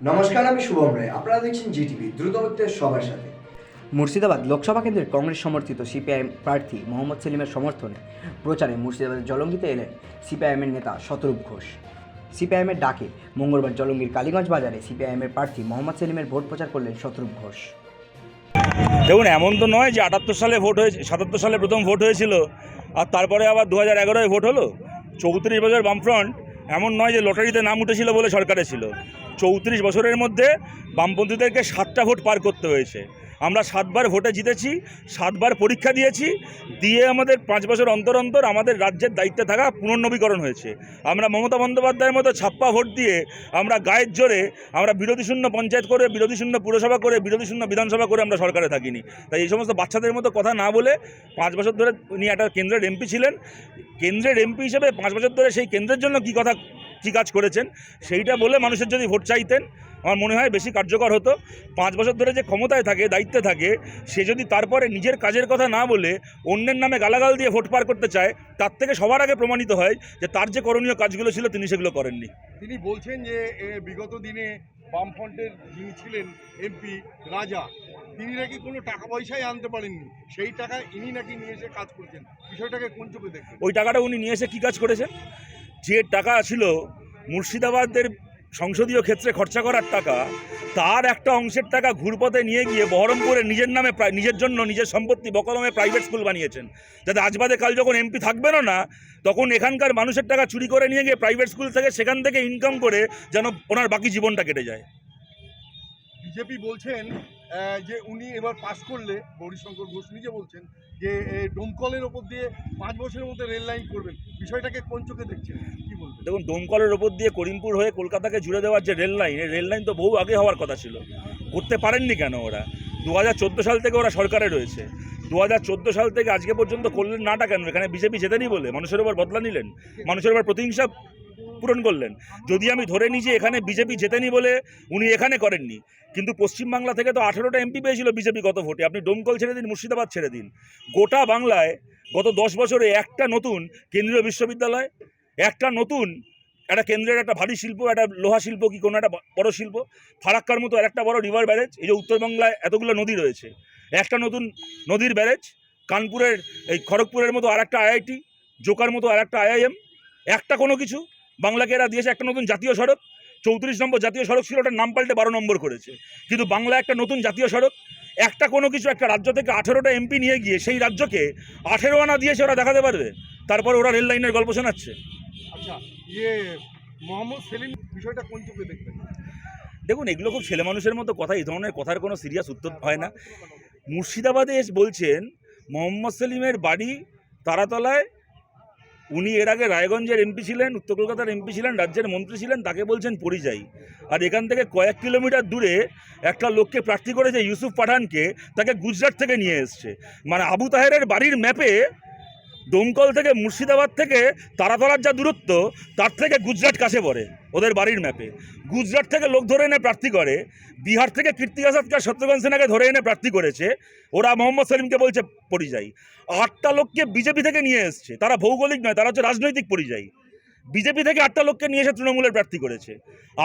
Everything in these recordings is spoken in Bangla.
নমস্কার আমি শুভম রায়। আপনারা দেখছেন জিটিভি দ্রুত হচ্ছে সবার সাথে। মুর্শিদাবাদ লোকসভা কেন্দ্রের কংগ্রেস সমর্থিত সিপিআইএম প্রার্থী মোহাম্মদ সেলিমের সমর্থনে প্রচারে মুর্শিদাবাদের জলঙ্গিতে এলেন সিপিআইএমের নেতা শতরূপ ঘোষ। সিপিআইএমের ডাকে মঙ্গলবার জলঙ্গির কালীগঞ্জ বাজারে সিপিআইএমের প্রার্থী মোহাম্মদ সেলিমের ভোট প্রচার করলেন শতরূপ ঘোষ। দেখুন এমন তো নয় যে আটাত্তর সালে ভোট হয়েছে সাতাত্তর সালে প্রথম ভোট হয়েছিল আর তারপরে আবার দু হাজার এগারোয় ভোট হলো। চৌত্রিশ বছর বামফ্রন্ট এমন নয় যে লটারিতে নাম উঠেছিল বলে সরকারে ছিল। চৌত্রিশ বছরের মধ্যে বামপন্থীদেরকে সাতটা ভোট পার করতে হয়েছে। আমরা সাতবার ভোটে জিতেছি, সাতবার পরীক্ষা দিয়েছি, দিয়ে আমাদের পাঁচ বছর অন্তর অন্তর আমাদের রাজ্যের দায়িত্বে থাকা পুনর্নবীকরণ হয়েছে। আমরা মমতা বন্দ্যোপাধ্যায়ের মতো ছাপ্পা ভোট দিয়ে আমরা গায়ের জোরে আমরা বিরোধী শূন্য পঞ্চায়েত করে, বিরোধী শূন্য পুরসভা করে, বিরোধী শূন্য বিধানসভা করে আমরা সরকারে থাকিনি। তাই এই সমস্ত বাচ্চাদের মতো কথা না বলে পাঁচ বছর ধরে উনি একটা কেন্দ্রের এমপি ছিলেন। কেন্দ্রের এমপি হিসেবে পাঁচ বছর ধরে সেই কেন্দ্রের জন্য কী কথা, কী কাজ করেছেন, সেইটা বলে মানুষের যদি ভোট চাইতেন আমার মনে হয় বেশি কার্যকর হতো। পাঁচ বছর ধরে যে ক্ষমতায় থাকে দায়িত্বে থাকে সে যদি তারপরে নিজের কাজের কথা না বলে অন্যের নামে গালাগাল দিয়ে ভোট পার করতে চায় তার থেকে সবার আগে প্রমাণিত হয় যে তার যে করণীয় কাজগুলো ছিল তিনি সেগুলো করেননি। তিনি বলছেন যে বিগত দিনে বামফ্রন্টের যিনি ছিলেন এমপি রাজা তিনি নাকি কোনো টাকা পয়সাই আনতে পারেননি। সেই টাকা ইনি নাকি নিয়ে এসে কাজ করছেন। বিষয়টাকে কোন চোখে দেখছেন ওই টাকাটা উনি নিয়ে এসে কী কাজ করেছেন? যে টাকা ছিল মুর্শিদাবাদের সংসদীয় ক্ষেত্রে খরচা করার টাকা, তার একটা অংশের টাকা ঘুরপথে নিয়ে গিয়ে বহরমপুরে নিজের নামে নিজের জন্য নিজের সম্পত্তি বকলমে প্রাইভেট স্কুল বানিয়েছেন। যাতে আজ বাদে কাল যখন এমপি থাকবেনও না, তখন এখানকার মানুষের টাকা চুরি করে নিয়ে গিয়ে প্রাইভেট স্কুল থেকে সেখান থেকে ইনকাম করে যেন ওনার বাকি জীবনটা কেটে যায়। বিজেপি বলছেন যে উনি এবার পাশ করলে, গৌরীশঙ্কর ঘোষ নিজে বলছেন যে ডোমকলের ওপর দিয়ে পাঁচ বছরের মধ্যে রেল লাইন করবেন। বিষয়টাকে কোন চোখে দেখছেন? কি বলবেন? দেখুন দমকলের ওপর দিয়ে করিমপুর হয়ে কলকাতাকে জুড়ে দেওয়ার যে রেল লাইন এই রেল লাইন তো বহু আগে হওয়ার কথা ছিল। করতে পারেননি কেন ওরা? দু হাজার চোদ্দ সাল থেকে ওরা সরকারে রয়েছে। দু হাজার চোদ্দ সাল থেকে আজকে পর্যন্ত করলেন নাটা কেন? এখানে বিজেপি জেতেনি বলে? মানুষের উপর বদলা নিলেন? মানুষের উপর প্রতিহিংসা পূরণ করলেন। যদি আমি ধরে নিই যে এখানে বিজেপি জেতেনি বলে উনি এখানে করেননি, কিন্তু পশ্চিমবাংলা থেকে তো আঠেরোটা এমপি পেয়েছিল বিজেপি গত ভোটে। আপনি ডোমকল ছেড়ে দিন, মুর্শিদাবাদ ছেড়ে দিন। গোটা বাংলায় গত দশ বছরে একটা নতুন কেন্দ্রীয় বিশ্ববিদ্যালয়, একটা নতুন, একটা কেন্দ্রের একটা ভারী শিল্প, একটা লোহা শিল্প কি কোনো একটা বড় শিল্প, ফারাক্কার মতো একটা বড় রিভার ব্যারেজ এই যে উত্তরবাংলায় এতগুলো নদী রয়েছে। একটা নতুন নদীর ব্যারেজ কানপুরের, এই খড়গপুরের মতো আর একটা আইআইটি জোকার মতো আর একটা আইআইএম একটা কোনো কিছু বাংলাকে এরা দিয়েছে একটা নতুন জাতীয় সড়ক চৌত্রিশ নম্বর জাতীয় সড়ক ছিল ওটার নাম পাল্টে বারো নম্বর করেছে। কিন্তু বাংলা একটা নতুন জাতীয় সড়ক একটা কোনো কিছু একটা রাজ্য থেকে আঠেরোটা এমপি নিয়ে গিয়ে সেই রাজ্যকে আঠেরো আনা দিয়েছে ওরা দেখাতে পারবে। তারপর ওরা রেল লাইনের গল্প শোনাচ্ছে। আচ্ছা ইয়ে মোহাম্মদ সেলিম বিষয়টা কোন চোখে দেখবেন? দেখুন এগুলো খুব ছেলে মানুষের মতো কথা এই ধরনের কথার কোনো সিরিয়াস উত্তর হয় না। মুর্শিদাবাদে এসে বলছেন মোহাম্মদ সেলিমের বাড়ি তারাতলায় উনি এর আগে রায়গঞ্জের এমপি ছিলেন, উত্তর কলকাতার এমপি ছিলেন, রাজ্যের মন্ত্রী ছিলেন, তাকে বলছেন পরিযায়ী। আর এখান থেকে কয়েক কিলোমিটার দূরে একটা লোককে প্রার্থী করেছে ইউসুফ পাঠানকে, তাকে গুজরাট থেকে নিয়ে এসছে। মানে আবু তাহেরের বাড়ির ম্যাপে দমকল থেকে মুর্শিদাবাদ থেকে তারাতলার যা দূরত্ব, তার থেকে গুজরাট কাছে পড়ে ওদের বাড়ির ম্যাপে গুজরাট থেকে লোক ধরে এনে প্রার্থী করে, বিহার থেকে কীর্তি আজাদকে শত্রুঘ্ন সিনহাকে ধরে এনে প্রার্থী করেছে, ওরা মোহাম্মদ সেলিমকে বলছে পরিযায়ী। আটটা লোককে বিজেপি থেকে নিয়ে এসছে, তারা ভৌগোলিক নয়, তারা হচ্ছে রাজনৈতিক পরিযায়ী। বিজেপি থেকে আটটা লোককে নিয়ে এসে তৃণমূলের প্রার্থী করেছে।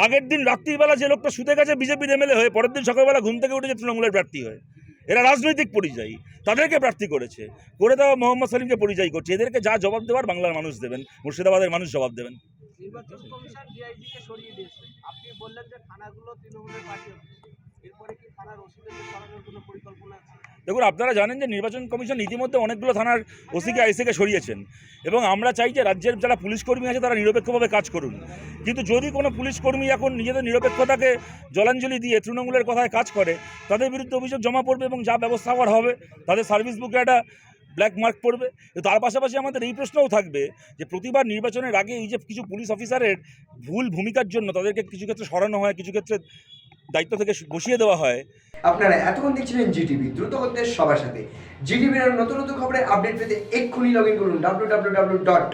আগের দিন রাত্রিবেলা যে লোকটা শুতে গেছে বিজেপির এমএলএ হয়ে, পরের দিন সকালবেলা ঘুম থেকে উঠেছে তৃণমূলের প্রার্থী হয়ে। এরা রাজনৈতিক পরিযায়ী, তাদেরকে প্রার্থী করেছে। করে দেওয়া মোহাম্মদ সালিমকে পরিযায়ী করছে, এদেরকে যা জবাব দেওয়ার বাংলার মানুষ দেবেন, মুর্শিদাবাদের মানুষ জবাব দেবেন। আপনি বললেন যে থানাগুলো তৃণমূলের এরপরে কি থানার ওষুধের সরানোর কোনো পরিকল্পনা আছে? দেখুন, আপনারা জানেন যে নির্বাচন কমিশন ইতিমধ্যে অনেকগুলো থানার ওসিকে, আইসিকে সরিয়েছেন। এবং আমরা চাই যে রাজ্যের যারা পুলিশ কর্মী আছে, তারা নিরপেক্ষভাবে কাজ করুন। কিন্তু যদি কোনো পুলিশ কর্মী এখন নিজেদের নিরপেক্ষতাকে জলাঞ্জলি দিয়ে তৃণমূলের কথায় কাজ করে, তাদের বিরুদ্ধে অভিযোগ জমা পড়বে এবং যা ব্যবস্থা করা হবে, তাদের সার্ভিস বুকে একটা ব্ল্যাক মার্ক পড়বে। তার পাশাপাশি আমাদের এই প্রশ্নও থাকবে যে প্রতিবার নির্বাচনের আগে এই যে কিছু পুলিশ অফিসারের ভুল ভূমিকার জন্য তাদেরকে কিছু ক্ষেত্রে সরানো হয়, কিছু ক্ষেত্রে দায়িত্ব থেকে বসিয়ে দেওয়া হয়। আপনারা এতক্ষণ দেখছিলেন জিটিভি, দ্রুত করতে সবার সাথে। জিটিভির নতুন নতুন খবরের আপডেট পেতে এক্ষুনি লগ ইন করুন W W W dot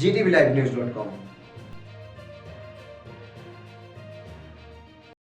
GTV live news dot com